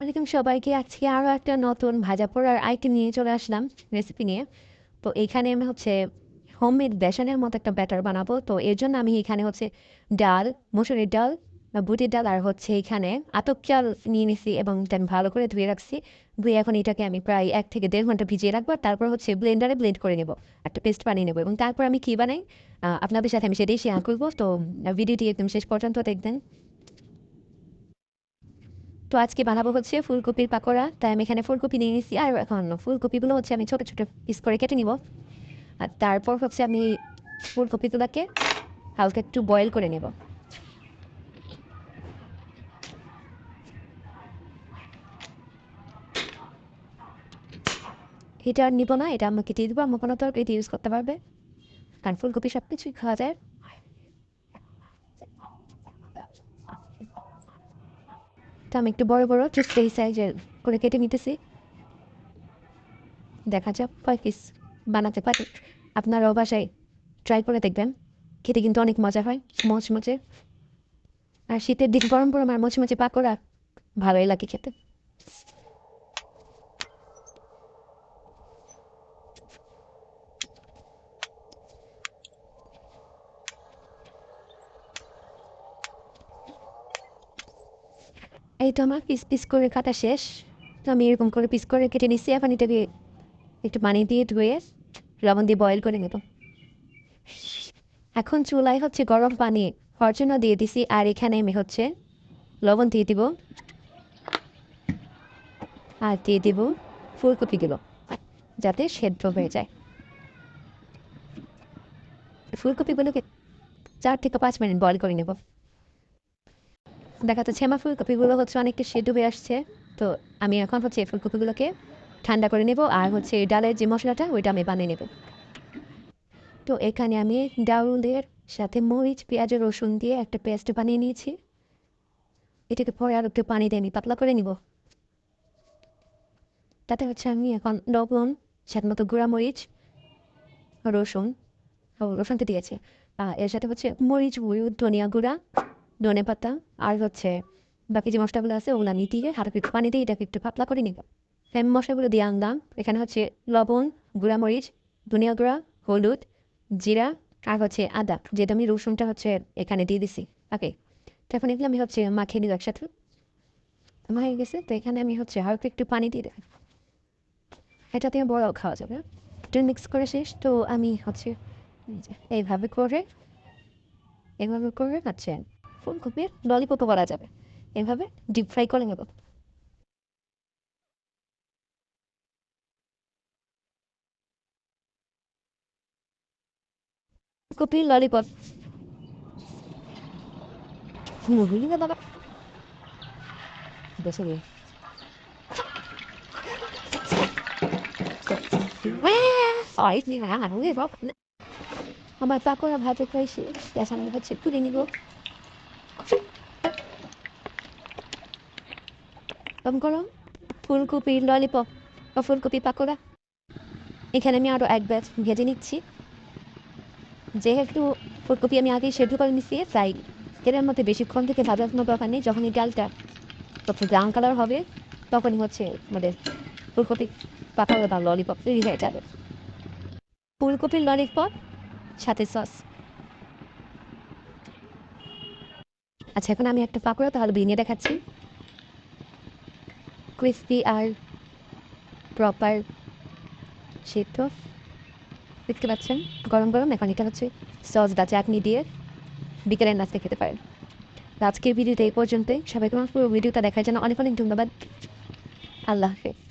ওয়ালাইকুম সবাইকে, আজকে আরও একটা নতুন ভাজা পোড়ার আইটেম নিয়ে চলে আসলাম রেসিপি নিয়ে। তো এইখানে আমি হচ্ছে হোমমেড বেসনের মতো একটা ব্যাটার বানাবো। তো এর জন্য আমি এখানে হচ্ছে ডাল, মসুরের ডাল বুটির ডাল আর হচ্ছে এখানে আতপ চাল নিয়ে নিছি এবং আমি ভালো করে ধুয়ে রাখছি। ধুয়ে এখন এটাকে আমি প্রায় এক থেকে দেড় ঘণ্টা ভিজিয়ে রাখব তারপর হচ্ছে ব্লেন্ডারে ব্লেন্ড করে নেব, একটা পেস্ট বানিয়ে নেব এবং তারপর আমি কী বানাই? আপনাদের সাথে আমি সেটাই শেয়ার করব। তো, ভিডিওটি একদম শেষ পর্যন্ত দেখবেন। তো আজকে বানাবো হচ্ছে ফুলকপির পাকোড়া। তাই আমি এখানে ফুলকপি নিয়ে নিয়েছি আর এখন ফুলকপিগুলো হচ্ছে আমি ছোটো ছোটো পিস করে কেটে নিব। আর তারপর হচ্ছে আমি ফুলকপিগুলোকে হালকা একটু বয়েল করে নেব। এটা আর নিব না, এটা আমাকে দিয়ে দেবো। আমার কোনো তরকারি ইউজ করতে পারবে। কারণ ফুলকপি সব কিছুই খাওয়া যায়। আমি একটু বড় বড় সেই সাইজের করে কেটে নিতেছি। দেখা যাক কয় পিস বানাতে পারি। আপনারাও বাসায় ট্রাই করে দেখবেন। খেতে কিন্তু অনেক মজা হয়, মচমচে। আর শীতের দিন গরম গরম আর মচমচে পাকোড়া, ভালোই লাগে খেতে। এই তো আমার পিস পিস করে কাটা শেষ। তো আমি এরকম করে পিস করে কেটে নিচ্ছি এখন এটাকে একটু পানি দিয়ে ধুয়ে লবণ দিয়ে বয়েল করে নেব। এখন চুলায় হচ্ছে গরম পানি জন্য দিয়ে দিছি, আর এখানে আমি হচ্ছে লবণ দিয়ে দিব। আর দিয়ে দিব ফুলকপিগুলো, যাতে সেদ্ধ হয়ে যায়। ফুলকপিগুলোকে চার থেকে পাঁচ মিনিট বয়েল করে নেব। দেখা যাচ্ছে আমার ফুলকপিগুলো হচ্ছে অনেকটা সেদ্ধ হয়ে আসছে। তো আমি এখন হচ্ছে এই ফুলকপিগুলোকে ঠান্ডা করে নেব আর হচ্ছে ডালের যে মশলাটা, ওইটা আমি বানিয়ে নেব। তো এখানে আমি ডাউলের সাথে মরিচ, পেঁয়াজ রসুন দিয়ে একটা পেস্ট বানিয়ে নিয়েছি। এটাকে পরে আর একটু পানি দিয়ে আমি পাতলা করে নিব। তাতে হচ্ছে আমি এখন লবণ সাথে মতো গুঁড়া মরিচ রসুন, ও রসুন তো দিয়েছি। এর সাথে হচ্ছে মরিচ হলুদ ধনিয়া গুঁড়া ধনে পাতা, আর হচ্ছে বাকি যে মশলাগুলো আছে ওগুলো দিয়ে হালকা একটু পানি দিয়ে এটাকে একটু পাতলা করে নিব ফ্যাম মশলাগুলো দিয়ে আনলাম। এখানে হচ্ছে লবণ গুঁড়া মরিচ ধনিয়া গুঁড়া, হলুদ, জিরা, আর হচ্ছে আদা। যেটা আমি রসুনটা হচ্ছে এখানে দিয়ে দিছি। ওকে তো এখন এগুলো আমি হচ্ছে মাখিয়ে নিব একসাথে। আমার হয়ে গেছে, তো এখানে আমি হচ্ছে হালকা একটু পানি দিয়ে দেব। এটা দিয়ে বড়াও খাওয়া যাবে। এটা মিক্স করে শেষ। তো আমি হচ্ছে এইভাবে করে এভাবে করে হচ্ছে ফুলকপির ললিপপও করা যাবে। এভাবে ডিপ ফ্রাই করে নেব। কপির ললিপপ। মুরগি না বাবা cái bóp আমার পাকোড়া ভাজা খাইছে আমি হচ্ছে তুলে নিব। কম করো ফুলকপির ললিপপ বা ফুলকপি পাকোড়া এখানে আমি আরও এক ব্যাচ ভেজে নিচ্ছি। যেহেতু ফুলকপি আমি আগেই সেদ্ধ করে নিচ্ছি তাই তেলের মধ্যে বেশিক্ষণ থেকে ভাজার কোনো দরকার নেই। যখন এই ডালটা তখন ব্রাউন কালার হবে, তখনই হচ্ছে আমাদের ফুলকপি পাকোড়া বা ললিপপ তৈরি হয়ে যাবে। ফুলকপির ললিপপ সাথে সস আচ্ছা এখন আমি একটা পাকোড়া, তাহলে ভেঙে দেখাচ্ছি। ক্রিস্পি আর প্রপার সেদ্ধ। দেখতে পাচ্ছেন? গরম গরম। এখন এটা হচ্ছে সস বা চাটনি দিয়ে বিকেলের নাস্তা খেতে পারেন। তো আজকের ভিডিওতে এই পর্যন্তই। সবাইকে আমার পুরো ভিডিওটা দেখার জন্য অনেক অনেক ধন্যবাদ। আল্লাহ হাফেজ।